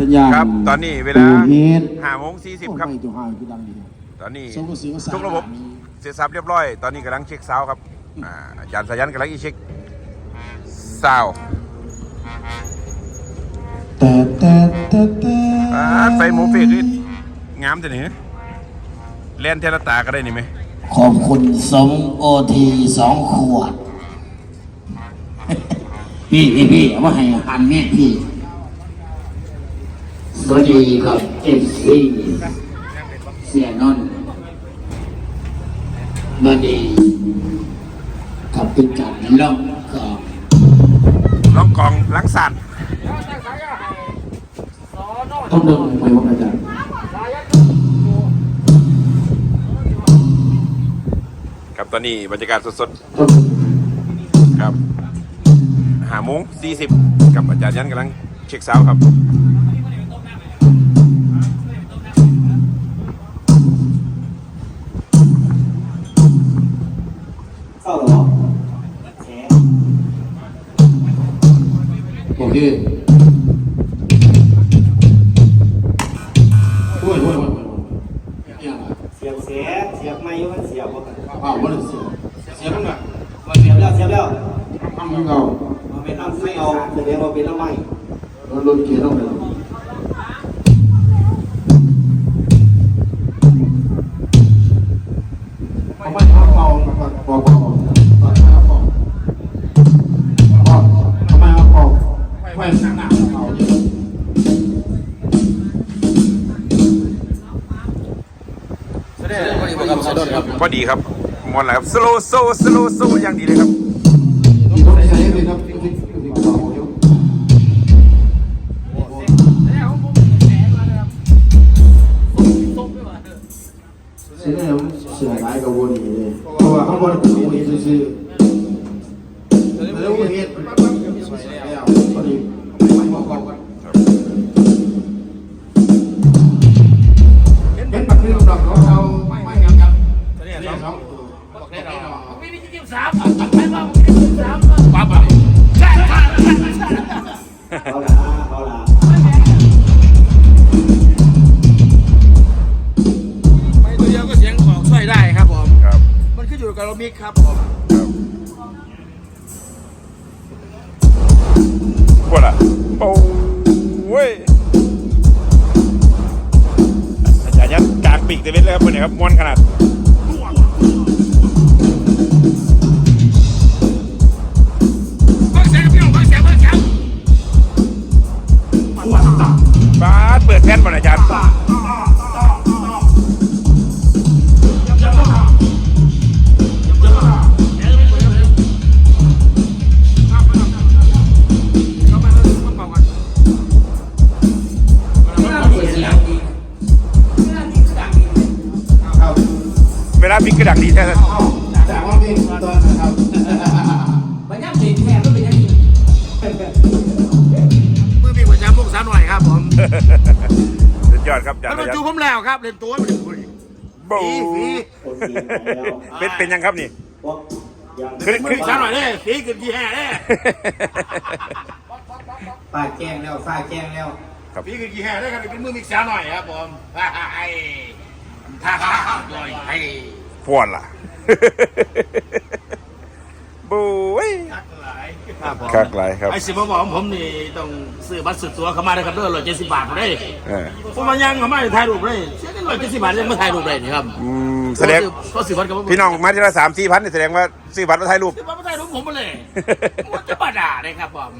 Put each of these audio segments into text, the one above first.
สัญญาณครับตอนนี้เวลาปูเฮดห้าโมงสี่สิบครับโอ้ยตัวห้าคือดังดีตอนนี้สมมติว่าสาทุกระบบเสร็จสับเรียบร้อย ตอนนี้กำลังเช็คซาวด์ครับอ่าอาจารย์สายันกำลังอีเช็คซาวด์แต่แต่แต่แต่อ่าไฟหมูเฟกนี่งามจังนี่เล่นเทละตาก็ได้นี่ไหมขอบคุณสมโอทีสองขวด พี่พี่พี่เอามาให้หันแม่พี่ส วัสดีครับเอฟซีเสียนนท์บันดีกับเป็นการล่องกับลองกองล้างสัตว์ต้องเดินไปว่าอาจารย์ครับตอนนี้บรรยากาศสดต้องๆครับห้าโมงสี่สิบกับอาจารย์ยันกำลังเช็คซาวด์ครับ ดีครับมอนอะไรครับสโลโซสโลโซอย่างดีเลยครับมีคนใช้ไหมครับที่ที่ที่เป่าเยอะเสียแล้วเสียหลายกับวนนี่เลยเพราะว่าข้างบนเป็นวนซื่อ บอกได้ดอกไม่ได้ยินสามไม่ว่าไม่ได้ยินสามปั๊บอะเอาละเอาละไม่ตัวเดียวก็เสียงออกช่วยได้ครับผมครับ มันขึ้นอยู่กับเรามิกครับผมวกล่ะโอ้ยอาจารย์ยันกลางปีกเตเวนเลยครับวันนี้ครับม้วนขนาด มือมีหัวใจพวกสาวหน่อยครับผมสุดยอดครับอาจารแล้วย์มายันจูผมแล้วครับเล่นตัวไม่เล่นตัวบูคนดีไปแล้วเป็นเป็นยังครับนี่พวกยังขึ้นมืขึ้อนสาวหน่อยเด้สีขึ้นกี่แห่เด้ป้าแจ้งแล้วฝ้าแจ้งแล้วสีขึ้นกี่แห่เด้ครับเป็นมือมีสาวหน่อยครับผมฮ่าฮ่าไอ้ฮ่าฮ่าฮ่าลอยไอ้พวนล่ะบูย ครับผมคักหลายครับไอ้สิบมาบอกผมนี่ต้องซื้อบัตรสุดตัวเข้ามาเลยครับเด้อร้อยเจ็ดสิบบาทเลยเออผมมายังเข้ามาถ่ายรูปเลยเสียกันร้อยเจ็ดสิบบาทยังไม่ถ่ายรูปเลยนี่ครับอืมแสดงก็ซื้อบัตรกับผมพี่น้องมาที่ละสามสี่พันแสดงว่าซื้อบัตรมาถ่ายรูปซื้อบัตรมาถ่ายรูปผมมาเลยมันจะบาด่าเลยครับผม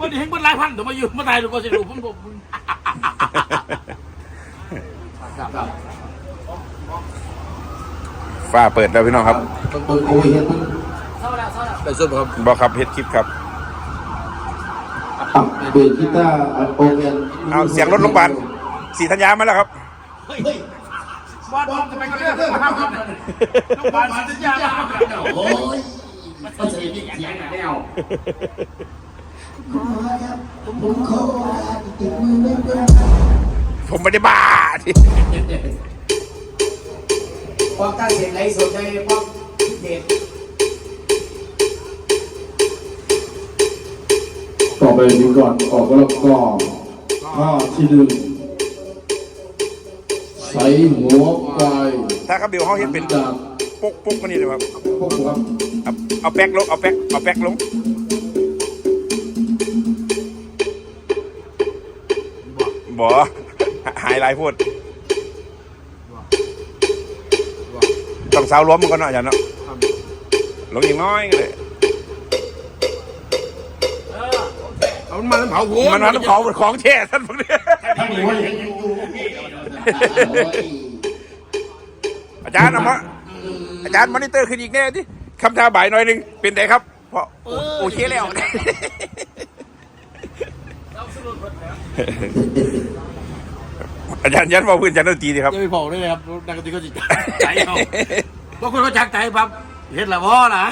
วันนี้เห็นเป็นหลายพันถึงมาอยู่มาถ่ายรูปก็สิรูปผมผมฝ้าเปิดแล้วพี่น้องครับ ไปสุดครับบอกครับเฮ็ดคลิปครับอับเบสกีตาร์โอเวนเอาเสียงรถโรงพยาบาลสีธัญญามาแล้วครับเฮ้ยบอลจะไปกันเรื่องมาครับลูกบอลสัญญามาครับโอ้ยมันจะมีเสียงแนวผมไม่ได้บ้าที่พวกตั้งเสร็จไรสดใจพวกเด็ด ต่อไปดีก่อนออกแล้วก็ข้อที่หนึ่งใส่หัวควายถ้าครับเดี๋ยวเขาเห็นเป็นจากปุ๊กปุ๊กมานี่เลยครับพวกครับเอาเอาแป๊กลงเอาแป๊กเอาแป๊กลงบ่หายหลายพูดต้องสาวล้มมันก็เนาะอาจารย์เนาะลงอีกน้อยก็เลย เอา มันมาแล้วเผาหัวมันมันของของแช่ท่านพวกนี้ถ้ามีว่ายังอยู่อาจารย์เอามาอาจารย์มอนิเตอร์ขึ้นอีกแน่ที่คำทาบ่ายหน่อยหนึงเป็นไงครับเพราะโอโอเคแล้วอาจารย์ยันบอกพื้นอาจารย์ดนตรีดีครับอย่าไปเผาด้วยนะครับนักดนตรีเขาจิตใจเอาบางคนเขาจักใจปั๊บเห็นละพ่อนะ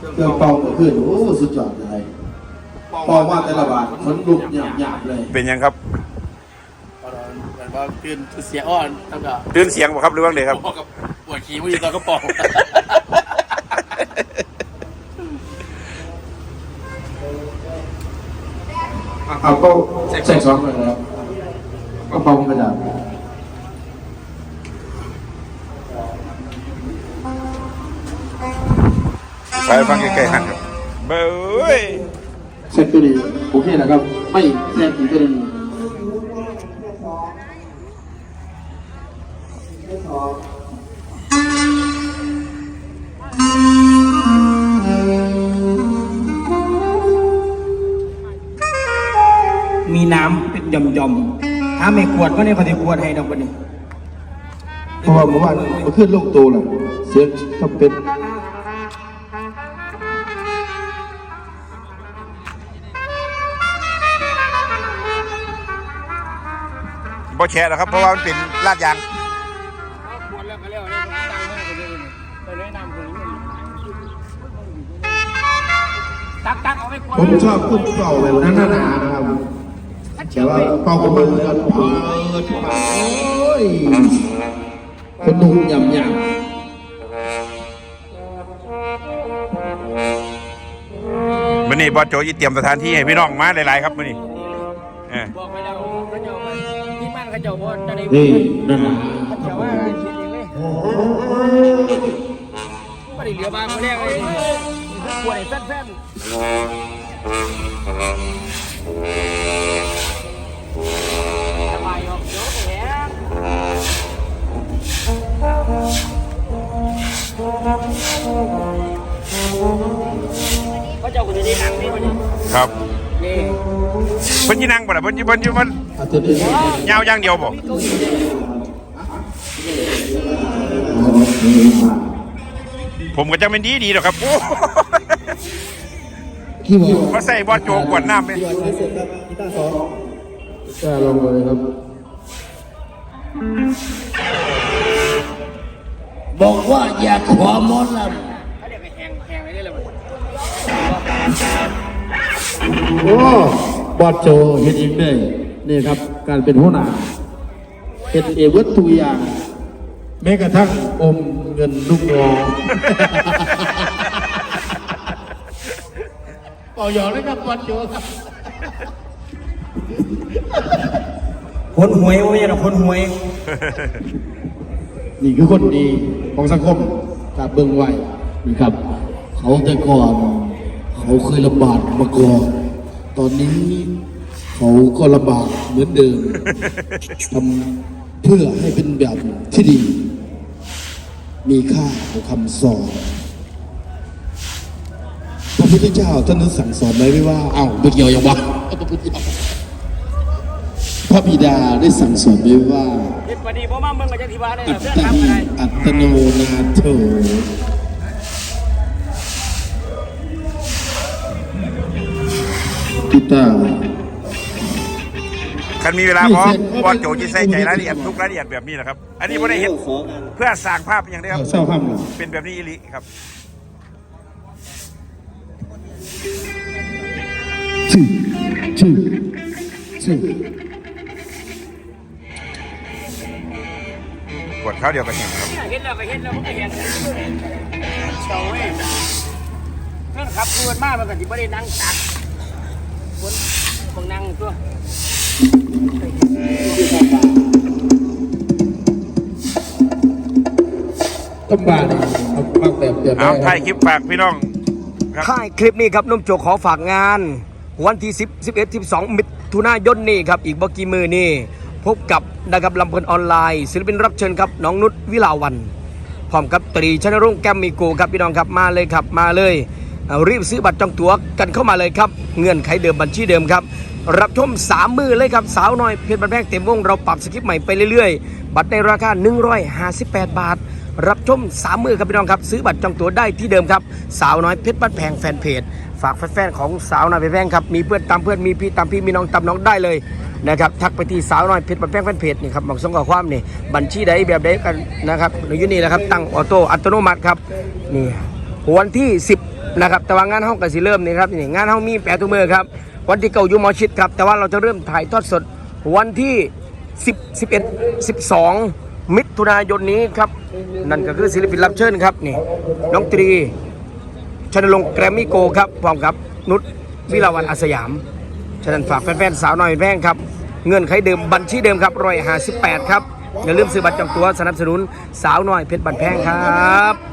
เครื่องเป่าก็ขึ้นโอ้สุดยอดเลยเป่ามาแต่ละบาทมันลุกหยาบหยาบๆเลยเป็นยังครับแบบว่าตื่นเสียอ่อนแล้วก็ตื่นเสียงบ่ครับหรือว่าไงครับบอกกับปวดขี้มือตอนกระป๋องเอาก็ใส่ซอสไปแล้วก็เป่ากระดาษ ไปฟังใกล้ๆหันครับเบ้ยเซ็ตตัวนี้โอเคนะครับ ไม่แซ่บอีกตัวหนึงมีน้ำเป็นหย่อมๆถ้าไม่ขวดก็เนี่ยเขาจะขวดให้ดอกบันนี้เพราะว่าเมื่อวานมันขึ้นลูกโตแหละเสียงทำเป็น บ่แชร์นะครับ เพราะว่ามันเป็นลาดยางขวดแล้วก็เรียกว่าตังมากเลยไปเลยน้ำคนนี้ตักตักเอาไปขวดผมชอบกุ้งเป่าแบบนั้นหนาๆนะครับแต่ว่าเป่ากับมือกันเปิดปากโอ้ยคนนุ่มหยำหยำมื้อนี้บอสโจยี่เตรียมสถานที่ให้พี่น้องมาหลายๆครับมื้อนี้เออบอกไปแล้ว เขาเจ้าที่บ้านเขาเจ้าบ่จะได้นี่นั่นนะเขาเจ้าว่าเขียนเองเลยไม่ได้เหลือบางคนแรกเลยขวดแฟนๆสบายออกเดี๋ยวแหงพระเจ้าก็จะได้หนังนี่มันครับนี่เพิ่นสินั่งบ่ล่ะเพิ่นสิเพิ่นสิมันอาจจะได้ ยาวย่างเดียวบ่ผมก็จะเป็นดีดีหรอกครับโอ้มาใส่บอสโจกวดน้ำไหมกล้าลงเลยครับ บอกว่าอย่าขอมอนลเขาเรียกไอ้แหงแหงอะไรนี่เลยมันโอ้บอดโจเห็นอีกเลย นี่ครับการเป็นหัวหน้าเห็นเอเวิร์ตุกอย่าง แม้กระทั่งอมเงินลูกน้องำบอกหยอกนะครับบอลโจครับคนหวยโอ้ยนะคนหวย นี่คือคนดีของสังคมกับเบิ้งไว้นี่ครับ เขาแต่ก่อน เขาเคยลำบากมาก่อน ตอนนี้ เขาก็ลำบากเหมือนเดิมทำเพื่อให้เป็นแบบที่ดี มีค่าของคำสอนพระพุทธเจ้าท่านนั้นสั่งสอนไว้ไม่ว่าอ้าวไม่เกี่ยวอย่างวะพระบิดาได้สั่งสอนไว้ว่าเฮ็ดปฏิบ่มาเมืองก็จะที่บ้านเลยอัตเพื่อนตาทำอะไรอัตโนนาโถพิตา คันมีเวลาพร้อมบอสโจจะใส่ใจรายละเอียดทุกรายละเอียดแบบนี้นะครับ อันนี้ไม่ได้เห็นเพื่อสร้างภาพอย่างเดียวครับเศร้าห้ามเหรอเป็นแบบนี้อีหลิครับชื่อชื่อชื่อกดเข้าเดียวกันเห็นครับเห็นแล้วก็เห็นแล้วมันก็เห็นเฉาเว้ยเพื่อนขับรวนมากมันก็สิบ่ได้นั่งตักคนบางนั่งตัว ต้มบาเนี่ยเอาบางแบบแบบเอาถ่ายคลิปฝากพี่น้องครับท้ายคลิปนี้ครับนุ่มโจขอฝากงาน วันที่ 10 11 12 มิถุนายนนี้ครับอีกบ่กี่มือนี่พบกับนะครับลำเพลินออนไลน์ศิลปินรับเชิญครับน้องนุชวิลาวันพร้อมกับตรีชนรงค์แกมมีโกครับพี่น้องครับมาเลยครับมาเลยเอารีบซื้อบัตรจองตั๋วกันเข้ามาเลยครับ เงื่อนไขเดิมบัญชีเดิมครับ รับชมสามมือเลยครับ สาวน้อยเพชรบันแพงเต็มวง เราปรับสคริปต์ใหม่ไปเรื่อยๆ บัตรในราคา 158 บาท รับชมสามมือครับพี่น้องครับ ซื้อบัตรจองตั๋วได้ที่เดิมครับ สาวน้อยเพชรบ้านแพงแฟนเพจ ฝากแฟนๆของสาวน้อยเพชรแพงครับ มีเพื่อนตามเพื่อน มีพี่ตามพี่ มีน้องตามน้องได้เลยนะครับทักไปที่สาวน้อยเพชรบ้านแพงแฟนเพจนี่ครับบอกส่งข้อความนี่บัญชีใดแบบใดกันนะครับในยุนี่นะครับตั้งออโต้อัตโนมัติครับนี่วันที่ 10นะครับแต่ว่างานห้องกันสิเริ่มนี่ครับนี่งานห้องมีแปดทุกมือครับ วันที่เก่าอยู่หมอชิดครับ แต่ว่าเราจะเริ่มถ่ายทอดสดวันที่ 10 11 12 มิถุนายนนี้ครับ นั่นก็คือศิลปินรับเชิญครับนี่น้องตรีชนลงแกรมมี่โกครับพร้อมกับนุชวิลาวันอาสยาม ฉะนั้นฝากแฟนๆสาวน้อยแพงครับ เงื่อนไขเดิมบัญชีเดิมครับรอยหาสิบแปดครับ อย่าลืมซื้อบัตรจองตัวสนับสนุนสาวน้อยเพชรบันแพงครับ